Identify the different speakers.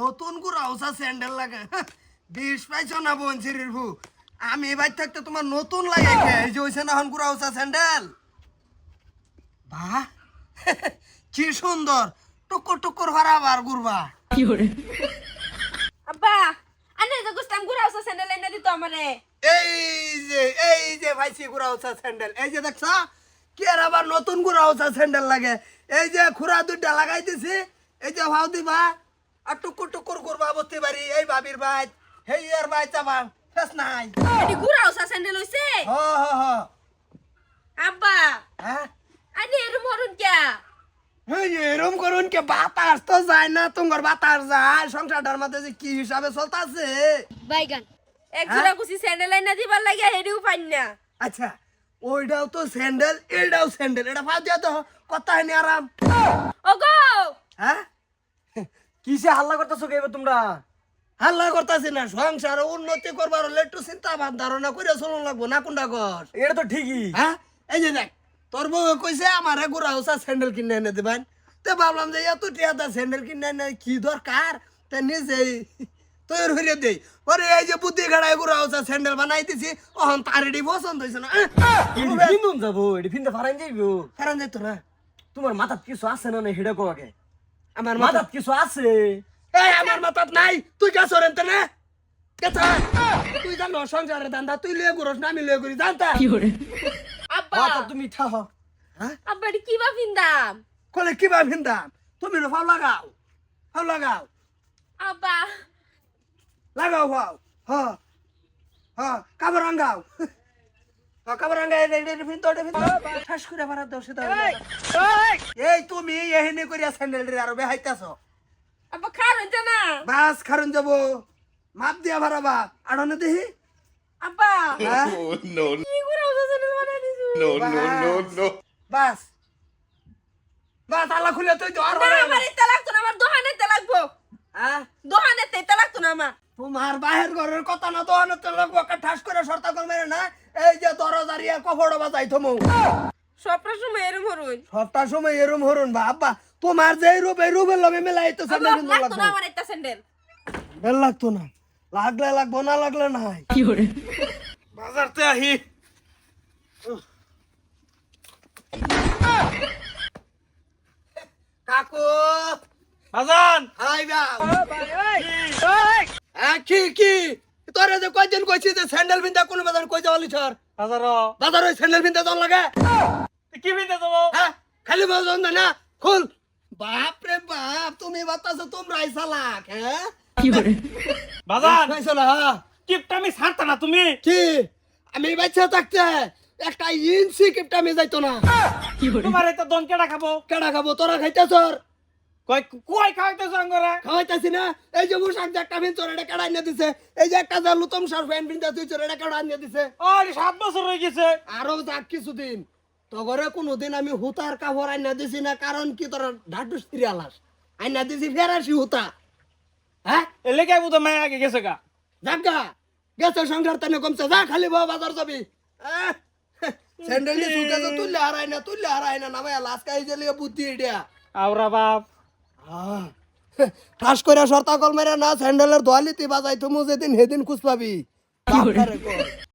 Speaker 1: নতুন গুড়া ওসা স্যান্ডেল লাগে। বিষ পাইছ না বঞ্চিরির ভু আমি এবার থাকতে তোমার নতুন লাগে এই যে ওইসে না হন গুড়া ওসা স্যান্ডেল? বাহ কি সুন্দর। টুকুর টুকুর হারাবার গুরবা।
Speaker 2: আব্বা আনে তো গুস্তাম ঘুরা আছে স্যান্ডেল এনে দিত আমারে।
Speaker 1: এই যে এই যে ভাইসি গুড়া ওসা স্যান্ডেল। এই যে দেখছ কি আর আবার নতুন গুড়া ওসা স্যান্ডেল লাগে। এই যে খুরা দুইটা লাগাইতেছি। এই যে ভাও দিবা। আর টুকুর টুকুর করবা বসতে পারি এই ভাবির ভাই হেই এর ভাই চাবা ফেস নাই।
Speaker 2: এটি ঘুরা আছে স্যান্ডেল হইছে?
Speaker 1: হ হ হ।
Speaker 2: আব্বা
Speaker 1: হ্যাঁ?
Speaker 2: আনে এরম হরুন কে
Speaker 1: এরম করুন কে বাতাস তো যায় না তোমার বাতাস যায়। সংসারটার মধ্যে যে কি হিসাবে চলতেছে?
Speaker 2: বাইগান এক
Speaker 1: হ্যাঁ?
Speaker 2: জোড়া কুছি স্যান্ডেল এনে দিবার লাগে হেডিও পাইন না।
Speaker 1: আচ্ছা ওইটাও তো স্যান্ডেল এটাও স্যান্ডেল। এটা ফাও দিয়া তো কথা হয়নি আরাম।
Speaker 2: ওগো
Speaker 1: হ্যাঁ
Speaker 3: কিসে হাল্লা করতেছো কে তোমরা?
Speaker 1: হাল্লা করতেছি না সংসার উন্নতি করবার হলে একটু চিন্তা ভাব ধারণা করে চলুন লাগবো না কোনটা কর
Speaker 3: এটা তো ঠিকই।
Speaker 1: হ্যাঁ? এই যে দেখ তোর বউ কইছে আমার গুড়া হোসা স্যান্ডেল কিনে এনে দেবেন তো ভাবলাম যে এত টিয়াটা স্যান্ডেল কিনে এনে কি দরকার? তা নিজেই তৈরি হইলে দেই। পরে এই যে বুদ্ধি গাড়ায় গুড়া হোসা স্যান্ডেল বানাই দিছি অহন তার এটি পছন্দ হয়েছে না।
Speaker 3: যাব এটি ফিন্দে ফারাইন যাইবো।
Speaker 1: কারণ যেত না।
Speaker 3: তোমার মাথাত কিছু আছে না না হেডা কোয়াকে
Speaker 1: আমার মাথা
Speaker 3: মাথাত কিছু আছে?
Speaker 1: এই আমার মাথাত নাই। তুই কা সরেন তে না। কেতা তুই জানো সংসারে দান্দা তুই লিয়ে গুরস না আমি লিয়ে গুরি জানতা?
Speaker 2: আব্বা।
Speaker 3: তুমি থাহ
Speaker 1: হ্যাঁ
Speaker 2: আব্বা কি বা ফিন্দাম
Speaker 1: কলে কি বা ভিন্দাম? তুমি না ফাও লাগাও। ফাও লাগাও।
Speaker 2: আব্বা।
Speaker 1: লাগাও ফাও। হ। হ। কাবার আঙ্গাও। এই তুমি এহেনে করিয়া স্যান্ডেল রে আর বেহাইতাছ।
Speaker 2: আব্বা খারুন না?
Speaker 1: বাস খারুন যাব। মাপ দিয়া ভাড়াবা আড়নে দেহি বাস। বাস। আল্লাহ খুলে তুই তো আর হ্যাঁ
Speaker 2: দোকানে তে লাগতো না আমার।
Speaker 1: তোমার বাহের ঘরের কথা না তো ঠাস করে সর্তা করবে না এই যে দরজারিয়া কফড় বাজাই থমু।
Speaker 2: সবটা সময় এরম হরুন।
Speaker 1: সপ্তাহ সময় এরম হরুন বা আব্বা তোমার যে রূপ এই রূপের লগে স্যান্ডেল
Speaker 2: লাগতো না
Speaker 1: লাগবে
Speaker 2: আমার একটা স্যান্ডেল।
Speaker 1: বেল লাগতো না। লাগলে লাগবো না লাগলে নাই। বাজারতে আহি। কাকু!
Speaker 3: বাজান
Speaker 1: হাই বাউ হ্যাঁ কি কি? তোরে যে কয়দিন কইছি যে স্যান্ডেল বিন্দা কোন বাজার কই যাওয়ালি ছর
Speaker 3: বাজার
Speaker 1: বাজার ওই স্যান্ডেল বিন্দা দল লাগে?
Speaker 3: কি ফিন্দে যাব?
Speaker 1: হ্যাঁ খালি বাজার না খুল। বাপ রে বাপ তুমি বাতাছো তোমরা চালাক হ্যাঁ?
Speaker 3: বাজান!
Speaker 1: পাইছো না হ্যাঁ?
Speaker 3: কিপটা আমি ছাড়তা না তুমি।
Speaker 1: কি? আমি বাচ্চা থাকতে একটা ইঞ্চি কিপটা আমি যাইতো না।
Speaker 3: তোমার এটা দন কেডা খাব?
Speaker 1: কেডা খাব? তোরা খাইতেছ
Speaker 3: কই কই খাইতেছ আঙ্গরে?
Speaker 1: না। এই যে মুসাক যে একটা দিছে। এই যে একটা যে লুতম সার ফ্যান তুই চোরে কেডা এনে দিছে।
Speaker 3: আরে সাত বছর হয়ে গেছে।
Speaker 1: আরও যাক কিছুদিন। তগরে কোনোদিন আমি হুতার কাপড় আইনা দিছি না কারণ কি তোরা ঢাটু স্ত্রী আলাস? আইনা দিছি ফেরাসি হুতা। হ্যাঁ?
Speaker 3: এলে মায় আগে গেছে গা।
Speaker 1: জাগা গেছে সংসার তেনে কমছে। যা খালি বাবা বাজার যাবি। স্যান্ডেল নি তুললে হারাই না তুললে হারাই না। নামে লাস্কা এই যে বুদ্ধি এটা।
Speaker 3: আওরা বাপ।
Speaker 1: ঠাস করে সর্তা কল মেরে না স্যান্ডেলের দোয়ালিতে বাজাই তুমি যেদিন সেদিন খুঁজ পাবি।